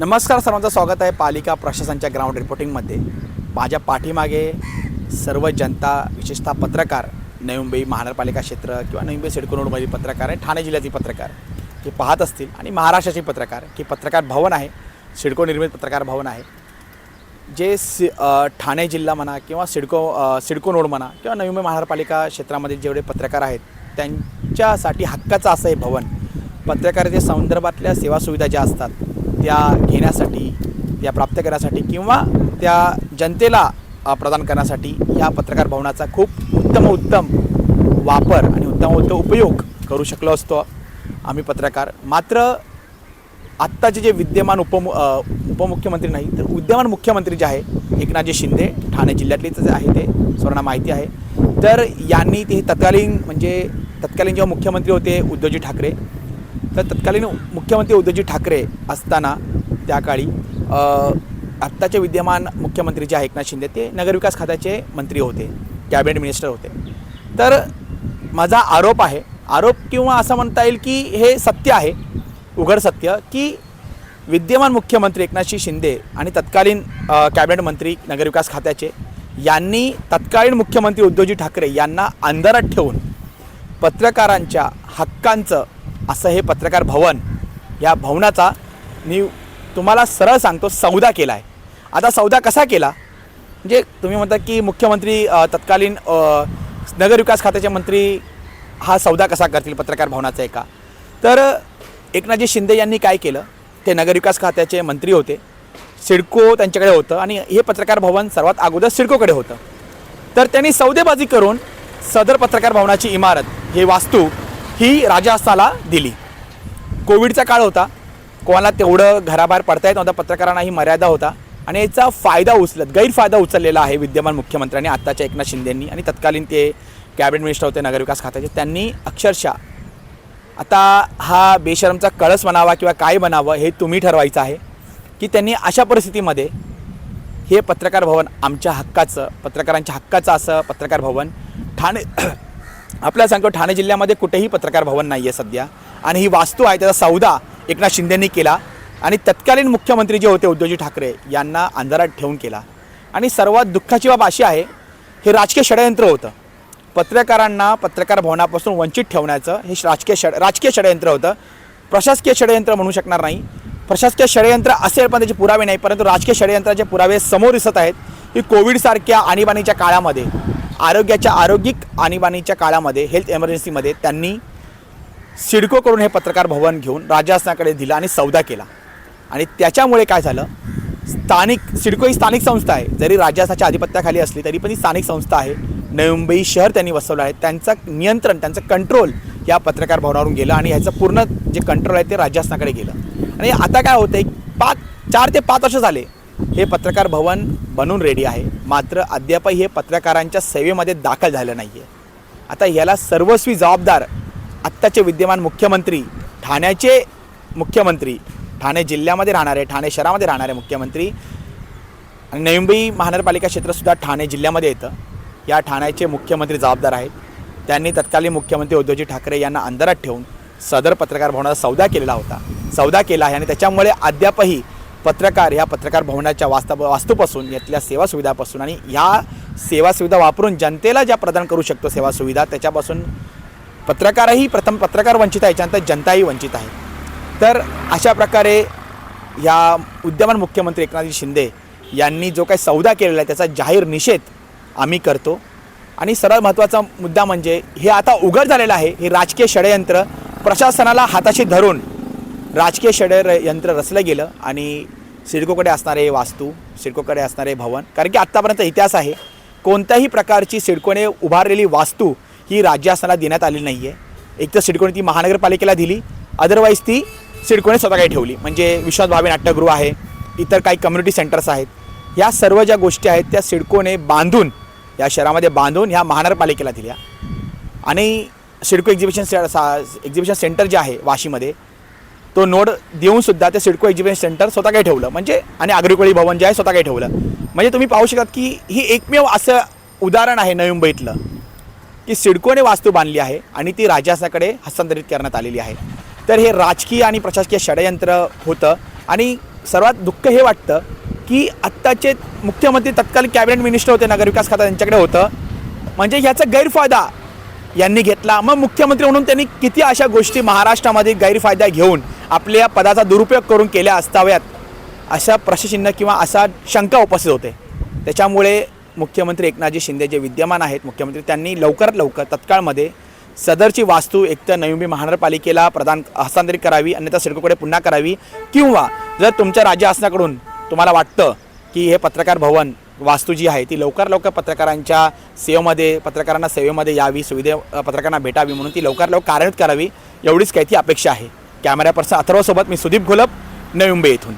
नमस्कार सर्वांचं स्वागत आहे पालिका प्रशासनाच्या ग्राउंड रिपोर्टिंगमध्ये. माझ्या पाठीमागे सर्व जनता विशेषतः पत्रकार नवी मुंबई महानगरपालिका क्षेत्र किंवा नवी मुंबई सिडको रोडमधील पत्रकार आहे ठाणे जिल्ह्यातील पत्रकार हे पाहत असतील आणि महाराष्ट्राचे पत्रकार की पत्रकार भवन आहे सिडको निर्मित पत्रकार भवन आहे जे सि ठाणे जिल्हा म्हणा किंवा सिडको सिडको नोड म्हणा किंवा नवी मुंबई महानगरपालिका क्षेत्रामध्ये जेवढे पत्रकार आहेत त्यांच्यासाठी हक्काचं असं हे भवन पत्रकारिते संदर्भातल्या सेवा सुविधा ज्या असतात त्या घेण्यासाठी त्या प्राप्त करण्यासाठी किंवा त्या जनतेला प्रदान करण्यासाठी या पत्रकार भवनाचा खूप उत्तम उत्तम वापर आणि उत्तम उत्तम उपयोग करू शकलो असतो आम्ही पत्रकार. मात्र आत्ताचे जे विद्यमान उपमु उपमुख्यमंत्री नाही तर विद्यमान मुख्यमंत्री जे आहे एकनाथजी शिंदे ठाणे जिल्ह्यातलेच जे आहे ते सर्वांना माहिती आहे. तर यांनी ते तत्कालीन म्हणजे तत्कालीन जेव्हा मुख्यमंत्री होते उद्धवजी ठाकरे तर तत्कालीन मुख्यमंत्री उद्धवजी ठाकरे असताना त्या काळी आत्ताचे विद्यमान मुख्यमंत्री जे आहे एकनाथ शिंदे ते नगरविकास खात्याचे मंत्री होते कॅबिनेट मिनिस्टर होते. तर माझा आरोप आहे आरोप किंवा असं म्हणता येईल की हे सत्य आहे उघड सत्य की विद्यमान मुख्यमंत्री एकनाथजी शिंदे आणि तत्कालीन कॅबिनेट मंत्री नगरविकास खात्याचे यांनी तत्कालीन मुख्यमंत्री उद्धवजी ठाकरे यांना अंधारात ठेवून पत्रकारांच्या हक्कांचं असं हे पत्रकार भवन या भवनाचा मी तुम्हाला सरळ सांगतो सौदा केला आहे आता सौदा कसा केला? म्हणजे तुम्ही म्हणता की मुख्यमंत्री तत्कालीन नगरविकास खात्याचे मंत्री हा सौदा कसा करतील पत्रकार भवनाचा एका? तर एकनाथजी शिंदे यांनी काय केलं? ते नगरविकास खात्याचे मंत्री होते. सिडको त्यांच्याकडे होतं आणि हे पत्रकार भवन सर्वात अगोदर सिडकोकडे होतं. तर त्यांनी सौदेबाजी करून सदर पत्रकार भवनाची इमारत हे वास्तू ही राजहस्ताला दिली. कोविडचा काळ होता. कोणाला तेवढं घराबाहेर पडता येत नव्हता. पत्रकारांना ही मर्यादा होता. आणि याचा फायदा उचलत गैरफायदा उचललेला आहे विद्यमान मुख्यमंत्र्यांनी आत्ताच्या एकनाथ शिंदेंनी. आणि तत्कालीन ते कॅबिनेट मिनिस्टर होते नगरविकास खात्याचे. त्यांनी अक्षरशः आता हा बेशरमचा कळस म्हणावा किंवा काय बनावं हे तुम्ही ठरवायचं आहे की त्यांनी अशा परिस्थितीमध्ये हे पत्रकार भवन आमच्या हक्काचं पत्रकारांच्या हक्काचं असं पत्रकार भवन ठाणे आपल्याला सांगतो ठाणे जिल्ह्यामध्ये कुठेही पत्रकार भवन नाही आहे सध्या. आणि ही वास्तू आहे त्याचा सौदा एकनाथ शिंदेंनी केला. आणि तत्कालीन मुख्यमंत्री जे होते उद्धवजी ठाकरे यांना अंधारात ठेवून केला. आणि सर्वात दुःखाची बाब अशी आहे हे राजकीय षडयंत्र होतं. पत्रकारांना पत्रकार भवनापासून वंचित ठेवण्याचं हे राजकीय षड राजकीय षडयंत्र होतं. प्रशासकीय षडयंत्र म्हणू शकणार नाही. प्रशासकीय षडयंत्र असेल पण त्याचे पुरावे नाही. परंतु राजकीय षडयंत्राचे पुरावे समोर दिसत आहेत. की कोविडसारख्या आणीबाणीच्या काळामध्ये आरोग्याच्या आरोग्यिक आणीबाणीच्या काळामध्ये हेल्थ एमर्जन्सीमध्ये त्यांनी सिडकोकडून हे पत्रकार भवन घेऊन राजस्थानाकडे दिलं आणि सौदा केला. आणि त्याच्यामुळे काय झालं? स्थानिक सिडको ही स्थानिक संस्था आहे. जरी राजस्थानाच्या आधिपत्याखाली असली तरी पण ही स्थानिक संस्था आहे. नवी मुंबई शहर त्यांनी वसवलं आहे. त्यांचं नियंत्रण त्यांचं कंट्रोल या पत्रकार भवनावरून गेलं आणि ह्याचं पूर्ण जे कंट्रोल आहे ते राजस्थानाकडे गेलं. आणि आता काय होतं आहे पाच चार ते पाच वर्ष झाले. हे पत्रकार भवन बनून रेडी आहे. मात्र अद्यापही हे पत्रकारांच्या सेवेमध्ये दाखल झालं नाही आहे आता याला सर्वस्वी जबाबदार आत्ताचे विद्यमान मुख्यमंत्री ठाण्याचे मुख्यमंत्री ठाणे जिल्ह्यामध्ये राहणारे ठाणे शहरामध्ये राहणारे मुख्यमंत्री. आणि नवी मुंबई महानगरपालिका क्षेत्रसुद्धा ठाणे जिल्ह्यामध्ये येतं. या ठाण्याचे मुख्यमंत्री जबाबदार आहेत. त्यांनी तत्कालीन मुख्यमंत्री उद्धवजी ठाकरे यांना अंधारात ठेवून सदर पत्रकार भवनाचा सौदा केलेला होता. सौदा केला आहे आणि त्याच्यामुळे अद्यापही पत्रकार ह्या पत्रकार भवनाच्या वास्तव वास्तूपासून यातल्या सेवा सुविधापासून आणि ह्या सेवा सुविधा वापरून जनतेला ज्या प्रदान करू शकतो सेवा सुविधा त्याच्यापासून पत्रकारही प्रथम पत्रकार वंचित आहे याच्यानंतर जनताही वंचित आहे. तर अशा प्रकारे या उद्यमान मुख्यमंत्री एकनाथजी शिंदे यांनी जो काही सौदा केलेला आहे त्याचा जाहीर निषेध आम्ही करतो. आणि सर्वात महत्त्वाचा मुद्दा म्हणजे हे आता उघड झालेलं आहे हे राजकीय षडयंत्र प्रशासनाला हाताशी धरून राजकीय षडयंत्र रचलं गेलं आणि सिडकोकडे असणारे वास्तू सिडकोकडे असणारे भवन कारण की आत्तापर्यंत इतिहास आहे कोणत्याही प्रकारची सिडकोने उभारलेली वास्तू ही राज्यासनाला देण्यात आलेली नाही आहे एक तर सिडकोने ती महानगरपालिकेला दिली अदरवाईज ती सिडकोने स्वतः काही ठेवली. म्हणजे विश्वास भावे नाट्यगृह आहे इतर काही कम्युनिटी सेंटर्स आहेत. या सर्व ज्या गोष्टी आहेत त्या सिडकोने बांधून या शहरामध्ये बांधून ह्या महानगरपालिकेला दिल्या. आणि सिडको एक्झिबिशन से सा एक्झिबिशन सेंटर जे आहे वाशीमध्ये तो नोड देऊनसुद्धा ते सिडको एक्झिबिशन सेंटर स्वतः काही ठेवलं. म्हणजे आणि आग्रिकोळी भवन जे आहे स्वतः काही ठेवलं. म्हणजे तुम्ही पाहू शकता की ही एकमेव असं उदाहरण आहे नवी मुंबईतलं की सिडकोने वास्तू बांधली आहे आणि ती राज्यासाकडे हस्तांतरित करण्यात आलेली आहे. तर हे राजकीय आणि प्रशासकीय षडयंत्र होतं आणि सर्वात दुःख हे वाटतं की आत्ताचे मुख्यमंत्री तत्कालीन कॅबिनेट मिनिस्टर होते नगरविकास खाता त्यांच्याकडे होतं. म्हणजे ह्याचा गैरफायदा यांनी घेतला. मग मुख्यमंत्री म्हणून त्यांनी किती अशा गोष्टी महाराष्ट्रामध्ये गैरफायदा घेऊन आपल्या पदाचा दुरुपयोग करून केल्या असाव्यात अशा प्रश्नचिन्ह किंवा असा शंका उपस्थित होते. त्याच्यामुळे मुख्यमंत्री एकनाथजी शिंदे जे विद्यमान आहेत मुख्यमंत्री त्यांनी लवकरात लवकर तत्काळमध्ये सदरची वास्तू एकतर नवी महानगरपालिकेला प्रदान हस्तांतरित करावी अन्यथा सिडकोकडे पुन्हा करावी किंवा जर तुमच्या राज्य शासनाकडून तुम्हाला वाटतं की हे पत्रकार भवन वास्तू जी आहे ती लवकर लवकर पत्रकारांच्या सेवेमध्ये पत्रकारांना सेवेमध्ये यावी सुविधे पत्रकारांना भेटावी म्हणून ती लवकर लवकर कार्यान्वित करावी एवढीच काही ती अपेक्षा आहे. कॅमेरा पर्सन अथर्वसोबत मी सुदीप घोलप नवी मुंबई इथून.